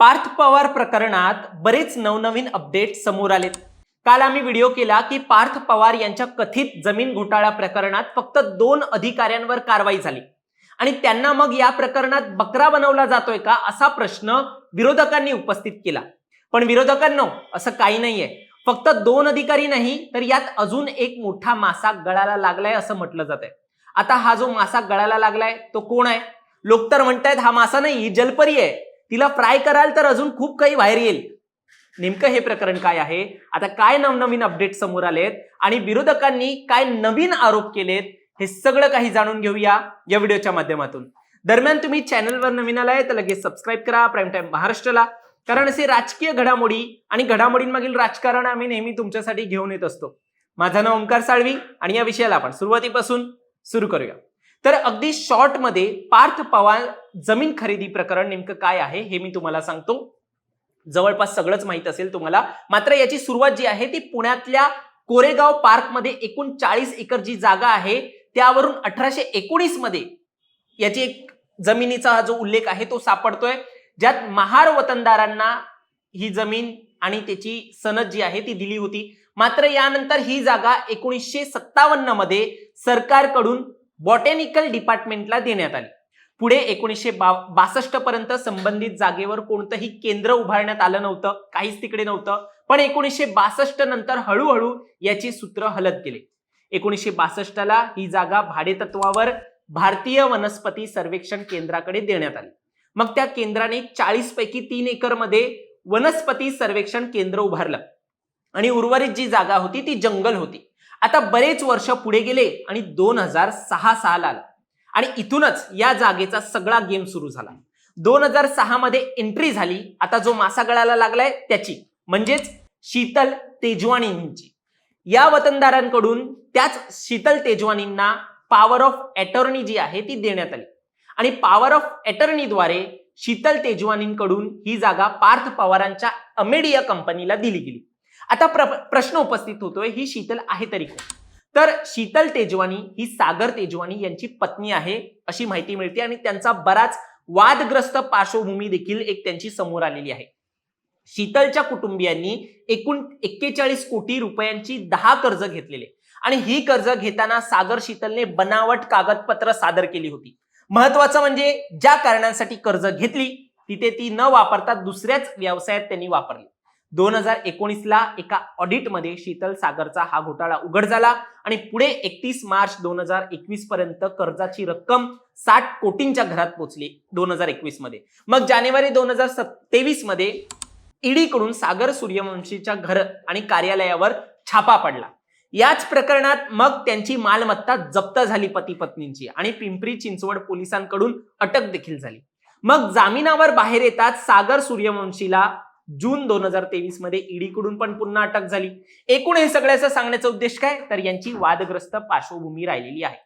पार्थ पवार प्रकरणात बरेच नवनवीन अपडेट समोर आलेत. काल आम्ही व्हिडिओ केला की पार्थ पवार यांच्या कथित जमीन घोटाळा प्रकरणात फक्त दोन अधिकाऱ्यांवर कारवाई झाली. आणि त्यांना मग या प्रकरणात बकरा बनवला जातोय का असा प्रश्न विरोधकांनी उपस्थित केला. पण विरोधकांनो असं काही नाहीये. फक्त दोन अधिकारी नाही तर यात अजून एक मोठा मासा गळाला लागलाय असं म्हटलं जात आहे आता हा जो मासा गळाला लागलाय तो कोण आहे? लोक तर म्हणतायत हा मासा नाही ही जलपरी आहे. तिला फ्राय कराल तर अजून खूप काही बाहेर येईल. नेमकं हे प्रकरण काय आहे? आता काय नवनवीन अपडेट समोर आलेत? आणि विरोधकांनी काय नवीन आरोप केलेत? हे सगळं काही जाणून घेऊया या व्हिडिओच्या माध्यमातून. दरम्यान तुम्ही चॅनलवर नवीन आलाय तर लगेच सबस्क्राईब करा प्राईम टाइम महाराष्ट्राला. कारण असे राजकीय घडामोडी आणि घडामोडींमागील राजकारण आम्ही नेहमी तुमच्यासाठी घेऊन येत असतो. माझं नाव ओंकार साळवी आणि या विषयाला आपण सुरुवातीपासून सुरू करूया. तर अगदी शॉर्टमध्ये पार्थ पवार जमीन खरेदी प्रकरण नेमकं काय आहे हे मी तुम्हाला सांगतो. जवळपास सगळंच माहीत असेल तुम्हाला. मात्र याची सुरुवात जी आहे ती पुण्यातल्या कोरेगाव पार्कमध्ये एकूण चाळीस एकर जी जागा आहे त्यावरून अठराशे एकोणीसमध्ये याची एक जमिनीचा हा जो उल्लेख आहे तो सापडतोय. ज्यात महार वतनदारांना ही जमीन आणि त्याची सनद जी आहे ती दिली होती. मात्र यानंतर ही जागा एकोणीसशे सत्तावन्नमध्ये सरकारकडून बॉटॅनिकल डिपार्टमेंटला देण्यात आली. पुढे एकोणीसशे बासष्ट पर्यंत संबंधित जागेवर कोणतंही केंद्र उभारण्यात आलं नव्हतं काहीच तिकडे नव्हतं. पण एकोणीसशे बासष्ट नंतर हळूहळू याची सूत्र हलत गेले. एकोणीसशे बासष्टला ही जागा भाडेतत्वावर भारतीय वनस्पती सर्वेक्षण केंद्राकडे देण्यात आली. मग त्या केंद्राने चाळीस पैकी तीन एकरमध्ये वनस्पती सर्वेक्षण केंद्र उभारलं. आणि उर्वरित जी जागा होती ती जंगल होती. आता बरेच वर्ष पुढे गेले आणि दोन हजार सहा साल आला. आणि इथूनच या जागेचा सगळा गेम सुरू झाला. दोन हजार सहा मध्ये एंट्री झाली. आता जो मासा गळाला लागलाय त्याची. म्हणजेच शीतल तेजवानींची या वतनदारांकडून त्याच शीतल तेजवानींना पॉवर ऑफ अटॉर्नी जी आहे ती देण्यात आली. आणि पॉवर ऑफ अटॉर्नीद्वारे शीतल तेजवानींकडून ही जागा पार्थ पवारांच्या अमेडिया कंपनीला दिली गेली. आता प्र प्रश्न उपस्थित होतोय ही शीतल आहे तरी कोण? तर शीतल तेजवानी ही सागर तेजवानी यांची पत्नी आहे अशी माहिती मिळते आणि त्यांचा बराच वादग्रस्त पार्श्वभूमी देखील एक त्यांची समोर आलेली आहे. शीतलच्या कुटुंबियांनी एकूण एक्केचाळीस कोटी रुपयांची दहा कर्ज घेतलेले. आणि ही कर्ज घेताना सागर शीतलने बनावट कागदपत्र सादर केली होती. महत्वाचं म्हणजे ज्या कारणांसाठी कर्ज घेतली तिथे ती न वापरता दुसऱ्याच व्यवसायात त्यांनी वापरली. दोन हजार एकोणीसला एका ऑडिटमध्ये शीतल सागरचा हा घोटाळा उघड झाला आणि पुढे एकतीस मार्च दोन हजार एकवीस पर्यंत कर्जाची रक्कम साठ कोटींच्या घरात पोहोचली दोन हजार एकवीसमध्ये मग जानेवारी दोन हजार सत्तेवीसमध्ये ईडीकडून सागर सूर्यवंशीच्या घर आणि कार्यालयावर छापा पडला. याच प्रकरणात मग त्यांची मालमत्ता जप्त झाली पती पत्नींची आणि पिंपरी चिंचवड पोलिसांकडून अटक देखील झाली. मग जामिनावर बाहेर येतात सागर सूर्यवंशीला जून दोन हजार तेवीसमध्ये ईडीकडून पण पुन्हा अटक झाली. एकूण हे सगळ्याचा सांगण्याचा उद्देश काय? तर यांची वादग्रस्त पार्श्वभूमी राहिलेली आहे.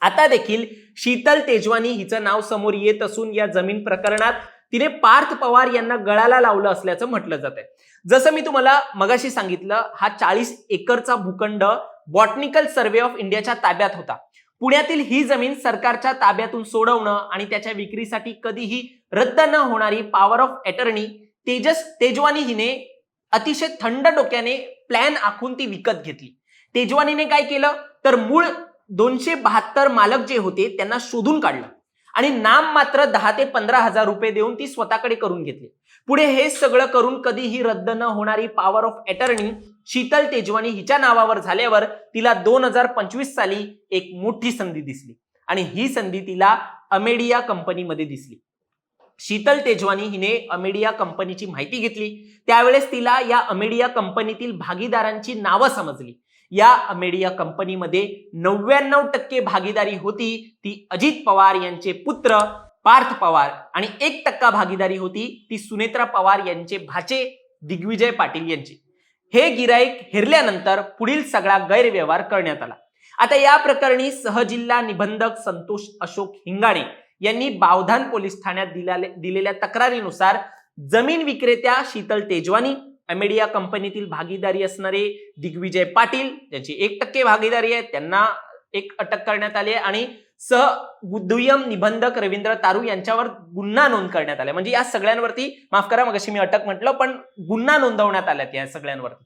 आता देखील शीतल तेजवानी हिचं नाव समोर येत असून या जमीन प्रकरणात तिने पार्थ पवार यांना गळाला लावलं असल्याचं म्हटलं जात आहे. जसं मी तुम्हाला मगाशी सांगितलं हा चाळीस एकरचा भूखंड बॉटनिकल सर्वे ऑफ इंडियाच्या ताब्यात होता. पुण्यातील ही जमीन सरकारच्या ताब्यातून सोडवणं आणि त्याच्या विक्रीसाठी कधीही रद्द न होणारी power of attorney Tejas Tejwani हिने अतिशय थंड डोक्याने प्लॅन आखून ती विकत घेतली. तेजवानीने काय केलं? तर मूळ दोनशे बहात्तर मालक जे होते त्यांना शोधून काढलं. आणि नाम मात्र दहा ते पंधरा हजार रुपये देऊन ती स्वतःकडे करून घेतली. पुढे हे सगळं करून कधीही रद्द न होणारी power of attorney Sheetal Tejwani हिच्या नावावर झाल्यावर तिला दोन हजार पंचवीस साली एक मोठी संधी दिसली. आणि ही संधी तिला अमेडिया कंपनीमध्ये दिसली. शीतल तेजवानी हिने अमेडिया कंपनीची माहिती घेतली. त्यावेळेस तिला या अमेडिया कंपनीतील भागीदारांची नावं समजली. या अमेडिया कंपनीमध्ये नव्याण्णव टक्के भागीदारी होती ती अजित पवार यांचे पुत्र पार्थ पवार आणि एक टक्का भागीदारी होती ती सुनेत्रा पवार यांचे भाचे दिग्विजय पाटील यांची. हे गिराईक हेरल्यानंतर पुढील सगळा गैरव्यवहार करण्यात आला. आता या प्रकरणी सहजिल्हा निबंधक संतोष अशोक हिंगाणे यांनी बावधान पोलीस ठाण्यात दिलेल्या तक्रारीनुसार जमीन विक्रेत्या शीतल तेजवानी अमेडिया कंपनीतील भागीदारी असणारे दिग्विजय पाटील ज्यांची एक टक्के भागीदारी आहे त्यांना एक अटक करण्यात आली आहे. आणि सह दुय्यम निबंधक रवींद्र तारू यांच्यावर गुन्हा नोंद करण्यात आला म्हणजे या सगळ्यांवरती माफ करा मग मी अटक म्हटलं पण गुन्हा नोंदवण्यात आल्यात या सगळ्यांवरती.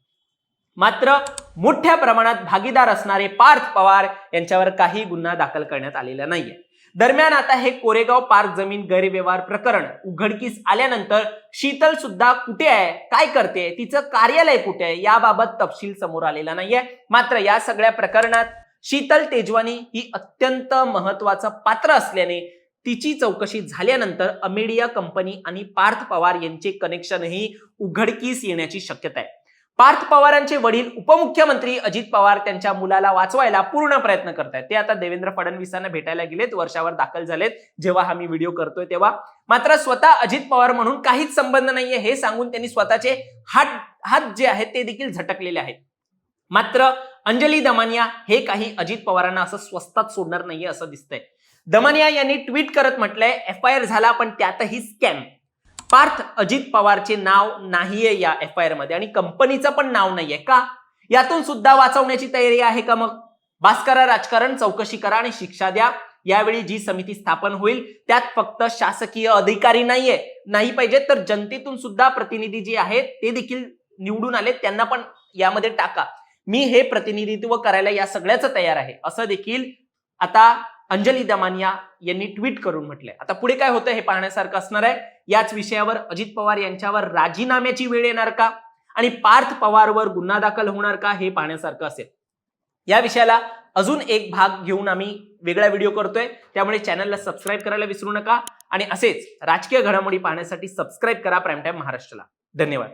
मात्र मोठ्या प्रमाणात भागीदार असणारे पार्थ पवार यांच्यावर काही गुन्हा दाखल करण्यात आलेला नाहीये. दरम्यान आता हे कोरेगाव पार्क जमीन गैरव्यवहार प्रकरण उघडकीस आल्यानंतर शीतल सुद्धा कुठे आहे? काय करते? तिचं कार्यालय कुठे आहे? याबाबत तपशील समोर आलेला नाहीये. मात्र या सगळ्या प्रकरणात शीतल तेजवानी ही अत्यंत महत्वाचं पात्र असल्याने तिची चौकशी झाल्यानंतर अमेडिया कंपनी आणि पार्थ पवार यांचे कनेक्शनही उघडकीस येण्याची शक्यता आहे. पार्थ पवारांचे वडील उपमुख्यमंत्री अजित पवार त्यांच्या मुलाला वाचवायला पूर्ण प्रयत्न करतायत. ते आता देवेंद्र फडणवीसांना भेटायला गेलेत वर्षावर दाखल झालेत. जेव्हा हा मी व्हिडिओ करतोय तेव्हा. मात्र स्वतः अजित पवार म्हणून काहीच संबंध नाहीये हे सांगून त्यांनी स्वतःचे हात हात जे आहेत ते देखील झटकलेले आहेत. मात्र अंजली दमानिया हे काही अजित पवारांना असं स्वस्तात सोडणार नाहीये असं दिसतंय. दमानिया यांनी ट्विट करत म्हटलंय एफ आय आर झाला पण त्यातही स्कॅम. पार्थ अजित पवारचे नाव नाहीये या एफ आय आरमध्ये आणि कंपनीचं पण नाव नाहीये का? यातून सुद्धा वाचवण्याची तयारी आहे का मग? भास्करा राजकारण चौकशी करा आणि शिक्षा द्या. यावेळी जी समिती स्थापन होईल त्यात फक्त शासकीय अधिकारी नाहीये. नाही पाहिजे तर जनतेतून सुद्धा प्रतिनिधी जे आहेत ते देखील निवडून आले त्यांना पण यामध्ये टाका. मी हे प्रतिनिधित्व करायला या सगळ्याचं तयार आहे. असं देखील आता अंजली दमानिया यांनी ट्विट करून म्हटलंय. आता पुढे काय होतं हे पाहण्यासारखं असणार आहे. याच विषयावर अजित पवार यांच्यावर राजीनाम्याची वेळ येणार का? आणि पार्थ पवारवर गुन्हा दाखल होणार का? हे पाहण्यासारखं असेल. या विषयाला अजून एक भाग घेऊन आम्ही वेगळा व्हिडिओ करतोय. त्यामुळे चॅनलला सबस्क्राईब करायला विसरू नका. आणि असेच राजकीय घडामोडी पाहण्यासाठी सबस्क्राईब करा प्राईम टाईम महाराष्ट्राला. धन्यवाद.